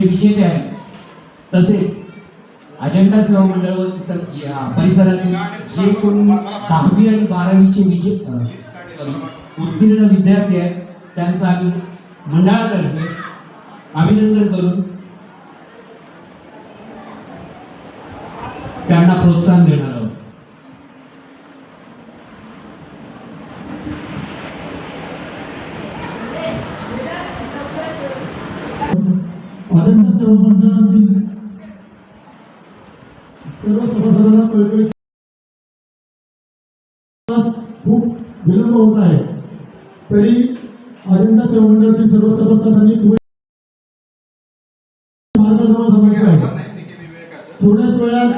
विजेते आहेत. तसेच अजंडा सेवा मंडळ व इतर परिसरातील जे कोणी दहावी आणि बारावीचे विजे उत्तीर्ण विद्यार्थी आहेत त्यांचं आम्ही मंडळातर्फे अभिनंदन करून त्यांना प्रोत्साहन देणार आहोत सर्व सेवा मंडळातील सर्व सभासदांना कळकळीची खूप विलंब होत आहे तरी अजंठा सेवा मंडळातील सर्व सभासदांनी थोडे मार्गाजवळ जमायचं आहे थोड्याच वेळात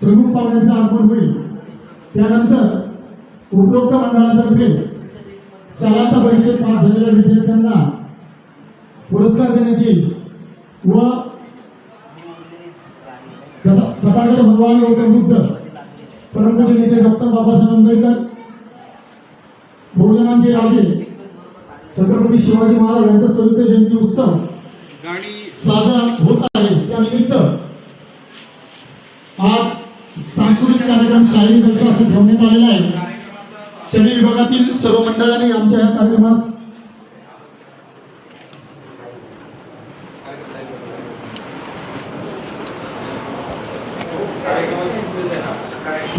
प्रमुख पाहुण्यांचं आगमन होईल त्यानंतर उपरोक्त मंडळातर्फे शाळांच्या परीक्षेत पास झालेल्या विद्यार्थ्यांना पुरस्कार देण्यात येईल. व तथा- तथागत भगवान गौतम बुद्ध परमपूज्य नेते डॉक्टर बाबासाहेब आंबेडकर बहुजनांचे राजे छत्रपती शिवाजी महाराज यांचा संयुक्त जयंती उत्सव साजरा होत आहे. त्यानिमित्त आज सांस्कृतिक कार्यक्रम जलसा असं ठेवण्यात आलेला आहे त्यांनी विभागातील सर्व मंडळांनी आमच्या या कार्यक्रमास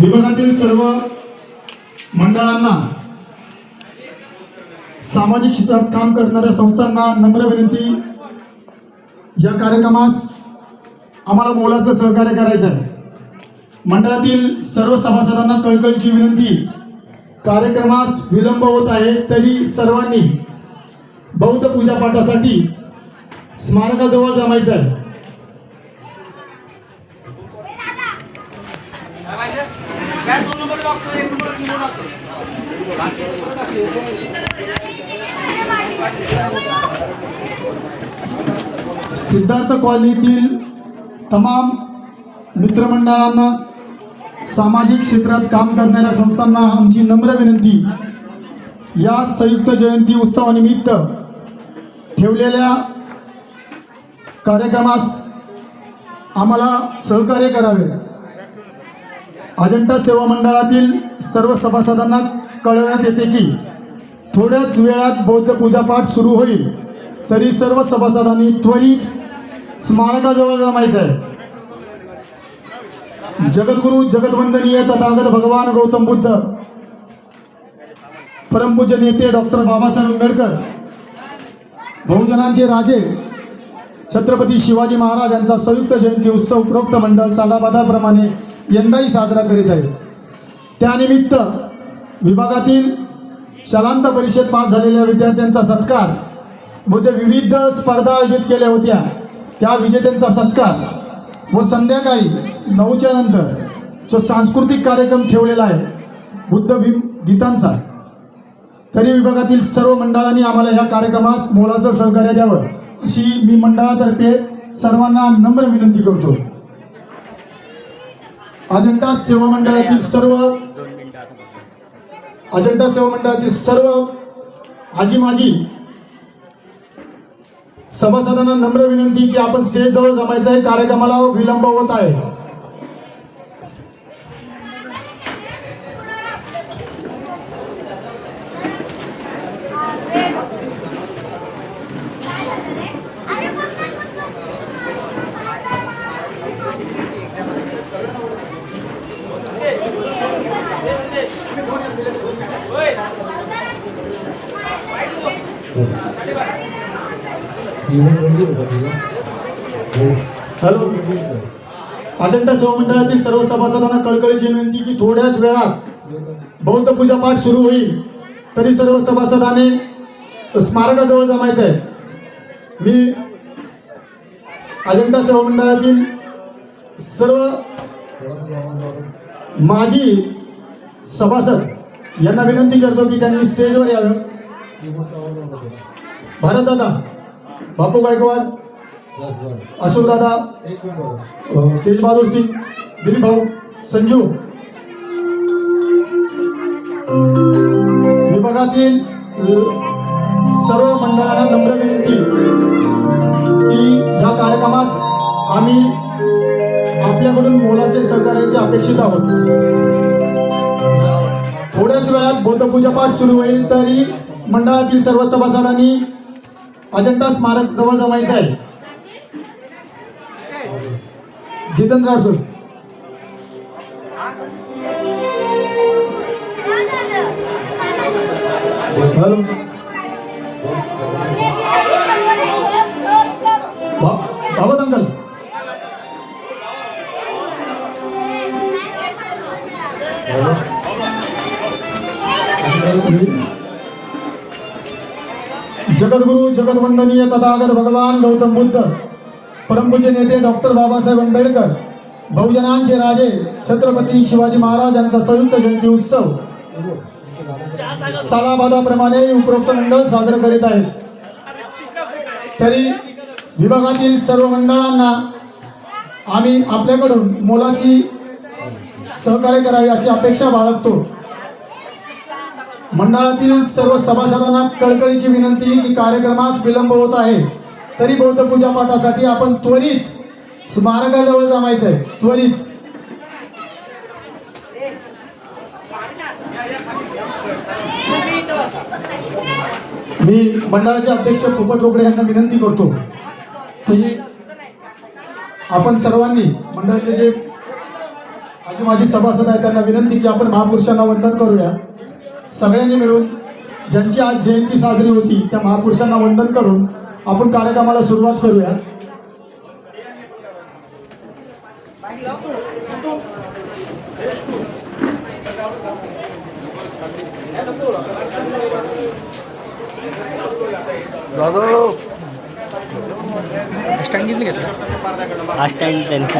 विभागातील सर्व मंडळांना सामाजिक क्षेत्रात काम करणाऱ्या संस्थांना नम्र विनंती. या कार्यक्रमास आम्हाला मोलाचं सहकार्य करायचं आहे. मंडळातील सर्व सभासदांना कळकळीची विनंती. कार्यक्रमास विलंब होत आहे तरी सर्वांनी बौद्ध पूजापाठासाठी स्मारकाजवळ जमायचं आहे. सिद्धार्थ कॉलनीतील तमाम मित्रमंडळांना सामाजिक क्षेत्रात काम करणाऱ्या संस्थांना आमची नम्र विनंती. या संयुक्त जयंती उत्सवानिमित्त ठेवलेल्या कार्यक्रमास आम्हाला सहकार्य करावे. अजंठा सेवा मंडळातील सर्व सभासदांना कळवण्यात येते की थोड्याच वेळात बौद्ध पूजापाठ सुरू होईल. तरी सर्व सभासदांनी त्वरित स्मारकाजवळ जमायचं आहे जगद्गुरु जगदवंदनीय तथागत भगवान गौतम बुद्ध परमपूज्य नेते डॉक्टर बाबासाहेब आंबेडकर बहुजनांचे राजे छत्रपती शिवाजी महाराज यांचा संयुक्त जयंती उत्सव उपरोक्त मंडळ सालाबादाप्रमाणे यंदाही साजरा करीत आहे त्यानिमित्त विभागातील शालांत परिषद पास झालेल्या विद्यार्थ्यांचा सत्कार व ज्या विविध स्पर्धा आयोजित केल्या होत्या. त्या विजेत्यांचा सत्कार व संध्याकाळी नऊच्या नंतर जो सांस्कृतिक कार्यक्रम ठेवलेला आहे बुद्ध भीम गीतांचा तरी विभागातील सर्व मंडळांनी आम्हाला या कार्यक्रमास मोलाचं सहकार्य द्यावं अशी मी मंडळातर्फे सर्वांना नम्र विनंती करतो. अजंठा सेवा मंडळातील सर्व अजंठा सेवा मंडळातील सर्व आजी माजी सभासदांना नम्र विनंती की आपण स्टेज जवळ जमायचं आहे. कार्यक्रमाला विलंब होत आहे. हॅलो. अजंठा सहमंडळातील सर्व सभासदांना कळकळीची विनंती की थोड्याच वेळात बौद्ध पूजापाठ सुरू होईल. तरी सर्व सभासदाने स्मारकाजवळ जमायचं आहे मी अजंठा सहमंडळातील सर्व माजी सभासद यांना विनंती करतो की त्यांनी स्टेजवर यावं. भारत दादा बापू गायकवाड अशोक दादा तेज बहादूर सिंग दिलीप भाऊ संजू. विभागातील सर्व मंडळांना नम्र विनंती की या कार्यक्रमास आम्ही आपल्याकडून मोलाचे सहकार्याचे अपेक्षित आहोत. बौद्धपूजा पाठ सुरू होईल. तरी मंडळातील सर्व सभासदांनी अजंठा स्मारक जवळ जमायचं आहे. जितेंद्र अडसूळ हॅलो जगतवंदनीय तथागत भगवान गौतम बुद्ध परमपूज्य नेते डॉक्टर बाबासाहेब आंबेडकर बहुजनांचे राजे छत्रपती शिवाजी महाराज यांचा संयुक्त जयंती उत्सव. सालाबादाप्रमाणे उपरोक्त मंडळ साजरं करीत आहेत. तरी विभागातील सर्व मंडळांना आम्ही आपल्याकडून मोलाची सहकार्य करावी अशी अपेक्षा बाळगतो. मंडळातील सर्व सभासदांना कळकळीची विनंती की कार्यक्रमास विलंब होत आहे. तरी बौद्ध पूजा पाठासाठी आपण त्वरित स्मारकाजवळ जमायचं आहे. त्वरित. मी मंडळाचे अध्यक्ष पोपट रोकडे यांना विनंती करतो की आपण सर्वांनी मंडळातले जे माझी माझी सभासद आहेत त्यांना विनंती की आपण महापुरुषांना वंदन करूया. सगळ्यांनी मिळून ज्यांची आज जयंती साजरी होती त्या महापुरुषांना वंदन करून आपण कार्यक्रमाला सुरुवात करूया. स्टँड किती घेतला. हा स्टँड त्यांचा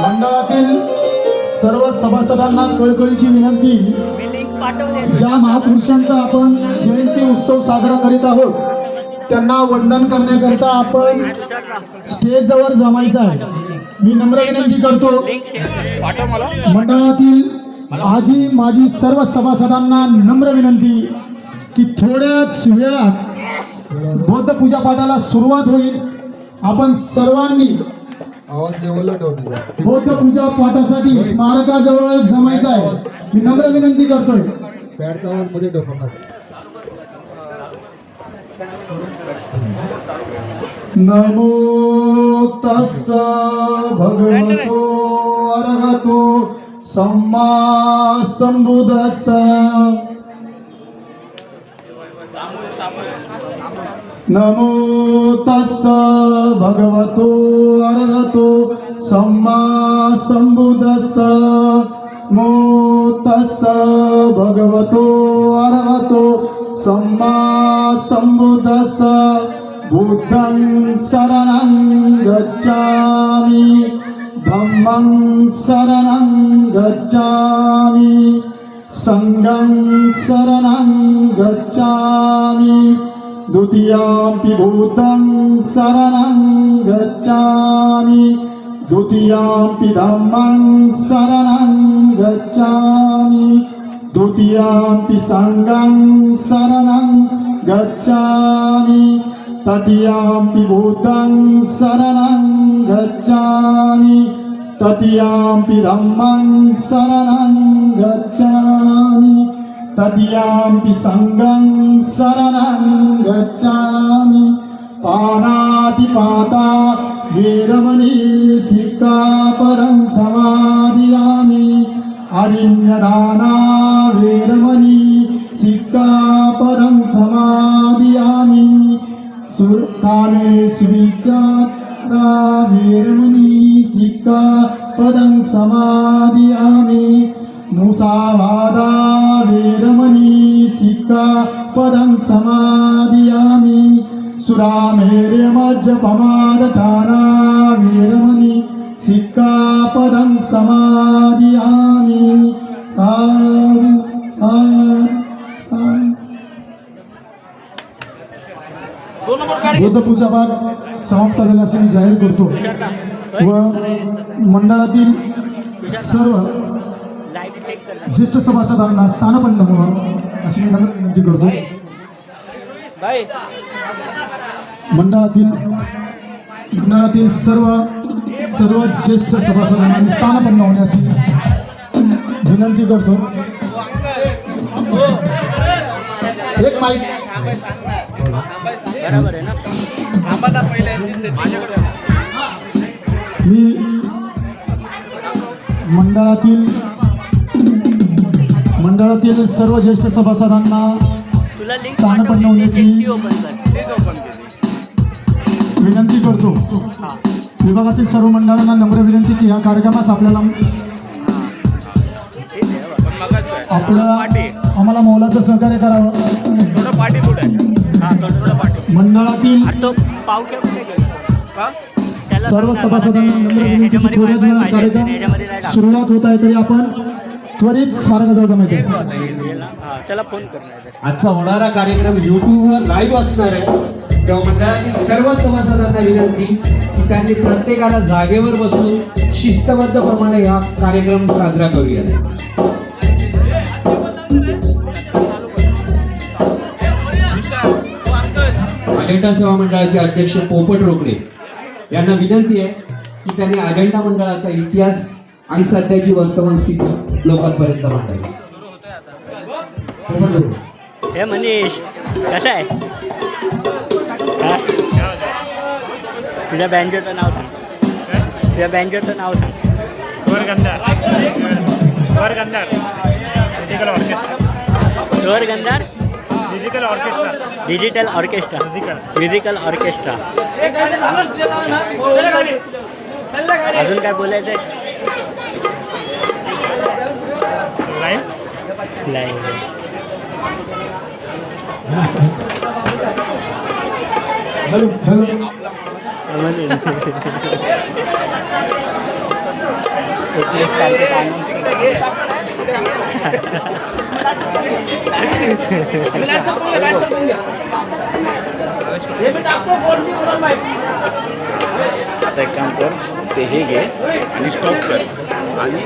मंडळातील सर्व सभासदांना कळकळीची विनंती. ज्या महापुरुषांचा आपण जयंती उत्सव साजरा करीत आहोत त्यांना वंदन करण्याकरिता आपण स्टेजवर जमायचं आहे. मी नम्र विनंती करतो. मंडळातील आजी माझी सर्व सभासदांना नम्र विनंती की थोड्याच वेळात बौद्ध पूजा पाठाला सुरुवात होईल. आपण सर्वांनी बौद्ध पूजा पाठासाठी स्मारकाजवळ जमायचं आहे. मी नम्र विनंती करतोय. ನಮೋ ತಸ್ಸ ಭಗವತೋ ಅರ್ಹತೋ ಸಮ್ಮಾ ಸಂಬುದಸ್ಸ. ನಮೋ ತಸ್ಸ ಭಗವತೋ ಅರ್ಹತೋ ಸಮ್ಮಾ ಸಂಬುದಸ್ಸ. ಮೋ ತಸ್ಸ ಭಗವತೋ ಅರ್ಹತೋ ಸಮ್ಮಾ ಸಂಬುದಸ್ಸ. बुद्धं शरणं गच्छामि धम्मं शरणं गच्छामि सङ्गं शरणं गच्छामि द्वितीयाम्पि भूतं शरणं गच्छामि द्वितीयाम्पि धम्मं शरणं गच्छामि द्वितीयाम्पि सङ्गं शरणं गच्छामि तदीयाम्पि भूतं शरणं गच्छामि तदीयाम्पि धम्मं शरणं गच्छामि तदीयाम्पि सङ्गं शरणं गच्छामि पानातिपाता वीरमणि सिक्कापरं समाधियामि अरिण्यदाना सुर कामे सुविचारा वेरमणी सिक्कापदं समादियामि मुसावादा वेरमणी सिक्कापदं समादियामि सुरामेर्यमज्जपमादटाना वेरमणि सिक्कापदं समादियामि दोन समाप्त झाला असे मी जाहीर करतो. व मंडळातील सर्व ज्येष्ठ सभासदांना स्थानबंद व्हावं अशी मी नम्र विनंती करतो. मंडळातील मंडळातील सर्व सर्व ज्येष्ठ सभासदांना मी स्थानपन्न होण्याची विनंती करतो. एक माईक बरोबर आहे ना? आम्हाला पहिले माझ्याकडे मी मंडळातील मंडळातील सर्व ज्येष्ठ सभासदांना ओपन कर. विनंती करतो. विभागातील सर्व मंडळांना नम्र विनंती की या कार्यक्रमास आपल्याला आपलं आम्हाला मोलाचं सहकार्य करावं. थोडं पाठी पुढे मंडळातील पाव सर्व सभासदांना म्हणजे. सुरुवात होत आहे तरी आपण त्वरित स्मारकाजवळ जमायचं याला- हा, त्याला फोन करणार आजचा होणारा कार्यक्रम युट्यूबवर लाईव्ह असणार आहे. तेव्हा मंडळातील सर्व सभासदांना विनंती की त्यांनी प्रत्येकाला जागेवर बसून शिस्तबद्ध प्रमाणे हा कार्यक्रम साजरा करूया. अजेंडा सेवा मंडळाचे अध्यक्ष पोपट रोकडे यांना विनंती आहे की त्यांनी अजेंडा मंडळाचा इतिहास आणि सध्याची वर्तमान स्थिती लोकांपर्यंत मांडावी. हे मनीष कसं आहे? तुझ्या बँजोचं नाव सांग. तुझ्या बँजोचं नाव सांग. Swar Gandhar Swar Gandhar digital orchestra digital orchestra musical orchestra अजून काय बोलायचं नाही आता एक काम कर ते हे घे आणि स्टॉप कर. आणि